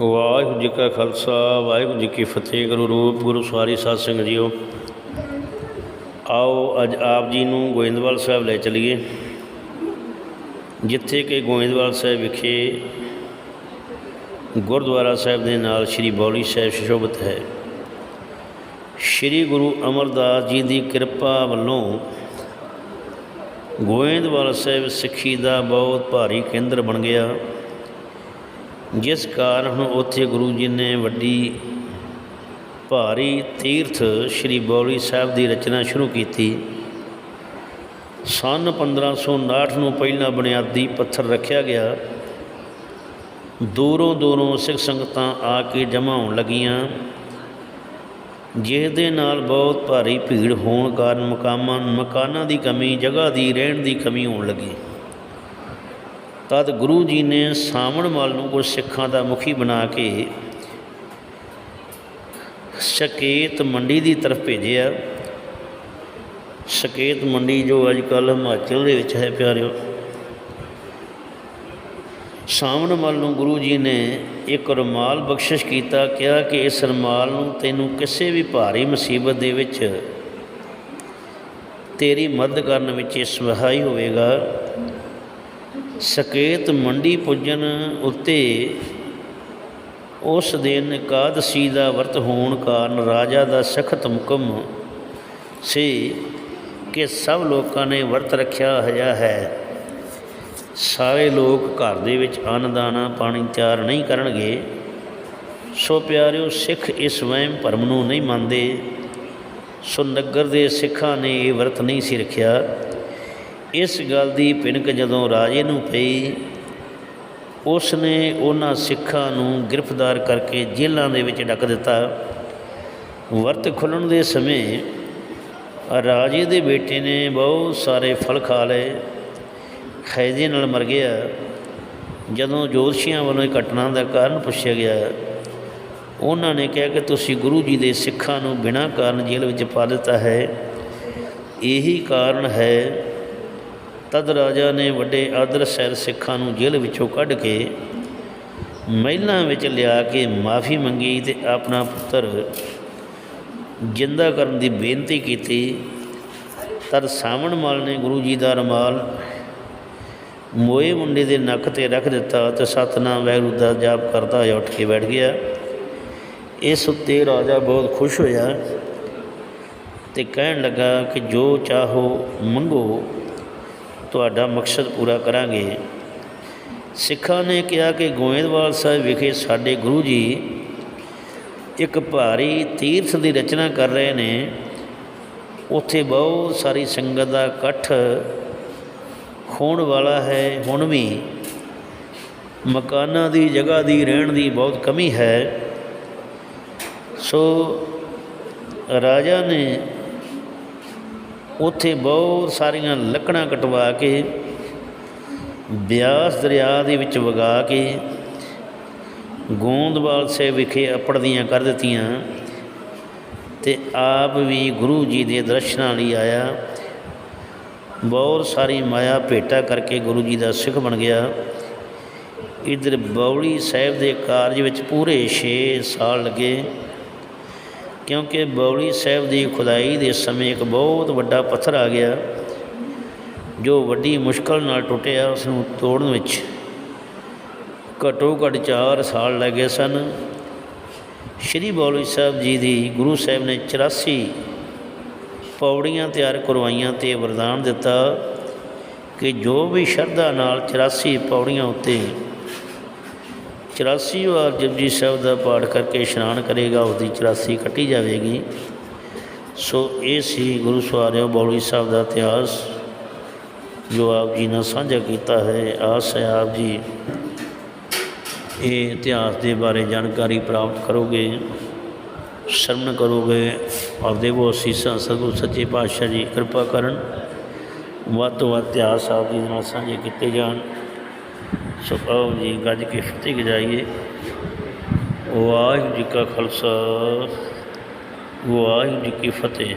ਵਾਹਿਗੁਰੂ ਜੀ ਕਾ ਖਾਲਸਾ, ਵਾਹਿਗੁਰੂ ਜੀ ਕੀ ਫਤਿਹ। ਗੁਰੂ ਰੂਪ, ਗੁਰੂ ਸਵਾਰੀ ਸਾਧ ਸੰਗਤ ਜੀਓ, ਆਓ ਅੱਜ ਆਪ ਜੀ ਨੂੰ ਗੋਇੰਦਵਾਲ ਸਾਹਿਬ ਲੈ ਚਲੀਏ। ਜਿੱਥੇ ਕਿ ਗੋਇੰਦਵਾਲ ਸਾਹਿਬ ਵਿਖੇ ਗੁਰਦੁਆਰਾ ਸਾਹਿਬ ਦੇ ਨਾਲ ਸ੍ਰੀ ਬੌਲੀ ਸਾਹਿਬ ਸੁਸ਼ੋਭਿਤ ਹੈ। ਸ੍ਰੀ ਗੁਰੂ ਅਮਰਦਾਸ ਜੀ ਦੀ ਕਿਰਪਾ ਵੱਲੋਂ ਗੋਇੰਦਵਾਲ ਸਾਹਿਬ ਸਿੱਖੀ ਦਾ ਬਹੁਤ ਭਾਰੀ ਕੇਂਦਰ ਬਣ ਗਿਆ। ਜਿਸ ਕਾਰਨ ਉੱਥੇ ਗੁਰੂ ਜੀ ਨੇ ਵੱਡੀ ਭਾਰੀ ਤੀਰਥ ਸ੍ਰੀ ਬੌਲੀ ਸਾਹਿਬ ਦੀ ਰਚਨਾ ਸ਼ੁਰੂ ਕੀਤੀ। ਸਨ 1559 ਨੂੰ ਪਹਿਲਾ ਬੁਨਿਆਦੀ ਪੱਥਰ ਰੱਖਿਆ ਗਿਆ। ਦੂਰੋਂ ਦੂਰੋਂ ਸਿੱਖ ਸੰਗਤਾਂ ਆ ਕੇ ਜਮ੍ਹਾਂ ਹੋਣ ਲੱਗੀਆਂ। ਜਿਸ ਦੇ ਨਾਲ ਬਹੁਤ ਭਾਰੀ ਭੀੜ ਹੋਣ ਕਾਰਨ ਮਕਾਮਾਂ ਮਕਾਨਾਂ ਦੀ ਕਮੀ, ਜਗ੍ਹਾ ਦੀ ਰਹਿਣ ਦੀ ਕਮੀ ਹੋਣ ਲੱਗੀ। ਤਦ ਗੁਰੂ ਜੀ ਨੇ ਸਾਵਣ ਮਲ ਨੂੰ ਕੁਝ ਸਿੱਖਾਂ ਦਾ ਮੁਖੀ ਬਣਾ ਕੇ ਸ਼ਕੇਤ ਮੰਡੀ ਦੀ ਤਰਫ ਭੇਜਿਆ। ਸ਼ਕੇਤ ਮੰਡੀ ਜੋ ਅੱਜ ਕੱਲ੍ਹ ਹਿਮਾਚਲ ਦੇ ਵਿੱਚ ਹੈ ਪਿਆਰਿਓ। ਸਾਵਣ ਮਲ ਨੂੰ ਗੁਰੂ ਜੀ ਨੇ ਇੱਕ ਰੁਮਾਲ ਬਖਸ਼ਿਸ਼ ਕੀਤਾ, ਕਿਹਾ ਕਿ ਇਸ ਰੁਮਾਲ ਨੂੰ ਤੈਨੂੰ ਕਿਸੇ ਵੀ ਭਾਰੀ ਮੁਸੀਬਤ ਦੇ ਵਿੱਚ ਤੇਰੀ ਮਦਦ ਕਰਨ ਵਿੱਚ ਇਹ ਸਹਾਈ ਹੋਵੇਗਾ। ਸਕੇਤ ਮੰਡੀ ਪੁੱਜਣ ਉੱਤੇ ਉਸ ਦਿਨ ਇਕਾਦਸ਼ੀ ਦਾ ਵਰਤ ਹੋਣ ਕਾਰਨ ਰਾਜਾ ਦਾ ਸਖਤ ਹੁਕਮ ਸੀ ਕਿ ਸਭ ਲੋਕਾਂ ਨੇ ਵਰਤ ਰੱਖਿਆ ਹੋਇਆ ਹੈ। ਸਾਰੇ ਲੋਕ ਘਰ ਦੇ ਵਿੱਚ ਅੰਨ ਦਾਣਾ ਪਾਣੀ ਤਿਆਰ ਨਹੀਂ ਕਰਨਗੇ। ਸੋ ਪਿਆਰਿਓ, ਸਿੱਖ ਇਸ ਵਹਿਮ ਭਰਮ ਨੂੰ ਨਹੀਂ ਮੰਨਦੇ। ਸੋ ਨਗਰ ਦੇ ਸਿੱਖਾਂ ਨੇ ਇਹ ਵਰਤ ਨਹੀਂ ਸੀ ਰੱਖਿਆ। ਇਸ ਗੱਲ ਦੀ ਪਿਣਕ ਜਦੋਂ ਰਾਜੇ ਨੂੰ ਪਈ ਉਸ ਨੇ ਉਹਨਾਂ ਸਿੱਖਾਂ ਨੂੰ ਗ੍ਰਿਫਤਾਰ ਕਰਕੇ ਜੇਲ੍ਹਾਂ ਦੇ ਵਿੱਚ ਡੱਕ ਦਿੱਤਾ। ਵਰਤ ਖੁੱਲਣ ਦੇ ਸਮੇਂ ਰਾਜੇ ਦੇ ਬੇਟੇ ਨੇ ਬਹੁਤ ਸਾਰੇ ਫਲ ਖਾ ਲਏ ਖੈਦੇ ਨਾਲ ਮਰ ਗਿਆ। ਜਦੋਂ ਜੋਤਸ਼ੀਆਂ ਵੱਲੋਂ ਇਹ ਘਟਨਾ ਦਾ ਕਾਰਨ ਪੁੱਛਿਆ ਗਿਆ, ਉਹਨਾਂ ਨੇ ਕਿਹਾ ਕਿ ਤੁਸੀਂ ਗੁਰੂ ਜੀ ਦੇ ਸਿੱਖਾਂ ਨੂੰ ਬਿਨਾਂ ਕਾਰਨ ਜੇਲ੍ਹ ਵਿੱਚ ਪਾ ਦਿੱਤਾ ਹੈ। ਇਹੀ ਕਾਰਨ ਹੈ ਤਦ ਰਾਜਾ ਨੇ ਵੱਡੇ ਆਦਰ ਸੈਰ ਸਿੱਖਾਂ ਨੂੰ ਜੇਲ੍ਹ ਵਿੱਚੋਂ ਕੱਢ ਕੇ ਮਹਿਲਾਂ ਵਿੱਚ ਲਿਆ ਕੇ ਮਾਫੀ ਮੰਗੀ ਤੇ ਆਪਣਾ ਪੁੱਤਰ ਜਿੰਦਾ ਕਰਨ ਦੀ ਬੇਨਤੀ ਕੀਤੀ। ਤਦ ਸਾਵਣ ਮਾਲ ਨੇ ਗੁਰੂ ਜੀ ਦਾ ਰਮਾਲ ਮੋਏ ਮੁੰਡੇ ਦੇ ਨੱਕ ਤੇ ਰੱਖ ਦਿੱਤਾ ਤੇ ਸਤਨਾਮ ਵਾਹਿਗੁਰੂ ਦਾ ਜਾਪ ਕਰਦਾ ਹੋਇਆ ਉੱਠ ਕੇ ਬੈਠ ਗਿਆ। ਇਸ ਉੱਤੇ ਰਾਜਾ ਬਹੁਤ ਖੁਸ਼ ਹੋਇਆ ਤੇ ਕਹਿਣ ਲੱਗਾ ਕਿ ਜੋ ਚਾਹੋ ਮੰਗੋ। ਤੁਹਾਡਾ ਮਕਸਦ ਪੂਰਾ ਕਰਾਂਗੇ। ਸਿੱਖਾਂ ਨੇ ਕਿਹਾ ਕਿ ਗੋਇੰਦਵਾਲ ਸਾਹਿਬ ਵਿਖੇ ਸਾਡੇ ਗੁਰੂ ਜੀ ਇੱਕ ਭਾਰੀ ਤੀਰਥ ਦੀ ਰਚਨਾ ਕਰ ਰਹੇ ਨੇ। ਉੱਥੇ ਬਹੁਤ ਸਾਰੀ ਸੰਗਤ ਦਾ ਇਕੱਠ ਹੋਣ ਵਾਲਾ ਹੈ। ਹੁਣ ਵੀ ਮਕਾਨਾਂ ਦੀ, ਜਗ੍ਹਾ ਦੀ, ਰਹਿਣ ਦੀ ਬਹੁਤ ਕਮੀ ਹੈ। ਸੋ ਰਾਜਾ ਨੇ ਉੱਥੇ ਬਹੁਤ ਸਾਰੀਆਂ ਲੱਕੜਾਂ ਕਟਵਾ ਕੇ, ਬਿਆਸ ਦਰਿਆ ਦੇ ਵਿੱਚ ਵਗਾ ਕੇ, ਗੋਂਦਵਾਲ ਸਾਹਿਬ ਵਿਖੇ ਅਪੜਦੀਆਂ ਕਰ ਦਿੱਤੀਆਂ। ਤੇ ਆਪ ਵੀ ਗੁਰੂ ਜੀ ਦੇ ਦਰਸ਼ਨਾਂ ਲਈ ਆਇਆ। ਬਹੁਤ ਸਾਰੀ ਮਾਇਆ ਭੇਟਾ ਕਰਕੇ ਗੁਰੂ ਜੀ ਦਾ ਸਿੱਖ ਬਣ ਗਿਆ। ਇਧਰ ਬੌਲੀ ਸਾਹਿਬ ਦੇ ਕਾਰਜ ਵਿੱਚ ਪੂਰੇ 6 ਸਾਲ ਲੱਗੇ। ਕਿਉਂਕਿ ਬੌਲੀ ਸਾਹਿਬ ਦੀ ਖੁਦਾਈ ਦੇ ਸਮੇਂ ਇੱਕ ਬਹੁਤ ਵੱਡਾ ਪੱਥਰ ਆ ਗਿਆ, ਜੋ ਵੱਡੀ ਮੁਸ਼ਕਲ ਨਾਲ ਟੁੱਟਿਆ ਉਸ ਨੂੰ ਤੋੜਨ ਵਿੱਚ ਘੱਟੋ ਘੱਟ 4 ਸਾਲ ਲੱਗੇ ਸਨ। ਸ਼੍ਰੀ ਬੌਲੀ ਸਾਹਿਬ ਜੀ ਦੀ ਗੁਰੂ ਸਾਹਿਬ ਨੇ 84 ਪੌੜੀਆਂ ਤਿਆਰ ਕਰਵਾਈਆਂ ਤੇ ਵਰਦਾਨ ਦਿੱਤਾ ਕਿ ਜੋ ਵੀ ਸ਼ਰਧਾ ਨਾਲ 84 ਪੌੜੀਆਂ ਉੱਤੇ 84 ਵਾਰ ਜਪਜੀ ਸਾਹਿਬ ਦਾ ਪਾਠ ਕਰਕੇ ਇਸ਼ਨਾਨ ਕਰੇਗਾ, ਉਹਦੀ 84 ਕੱਟੀ ਜਾਵੇਗੀ। ਸੋ ਇਹ ਸੀ ਗੁਰੂ ਸਵਾਰਿਓ ਬੌਲੀ ਸਾਹਿਬ ਦਾ ਇਤਿਹਾਸ, ਜੋ ਆਪ ਜੀ ਨਾਲ ਸਾਂਝਾ ਕੀਤਾ ਹੈ। ਆਸ ਹੈ ਆਪ ਜੀ ਇਹ ਇਤਿਹਾਸ ਦੇ ਬਾਰੇ ਜਾਣਕਾਰੀ ਪ੍ਰਾਪਤ ਕਰੋਗੇ ਸ਼ਰਮਣ ਕਰੋਗੇ। ਆਪਦੇ ਦੇਵੋ ਅਸੀਸਾਂ ਸਤਿਗੁਰੂ ਸੱਚੇ ਪਾਤਸ਼ਾਹ ਜੀ ਕਿਰਪਾ ਕਰਨ, ਵੱਧ ਤੋਂ ਵੱਧ ਇਤਿਹਾਸ ਆਪ ਜੀ ਨਾਲ ਸਾਂਝੇ ਕੀਤੇ ਜਾਣ। ਸੋ ਆਓ ਜੀ, ਗੱਜ ਕੇ ਫਤਿਹ ਗਜਾਈਏ ਵਾਹਿਗੁਰੂ ਜੀ ਕਾ ਖਾਲਸਾ, ਵਾਹਿਗੁਰੂ ਜੀ ਕੀ ਫਤਿਹ।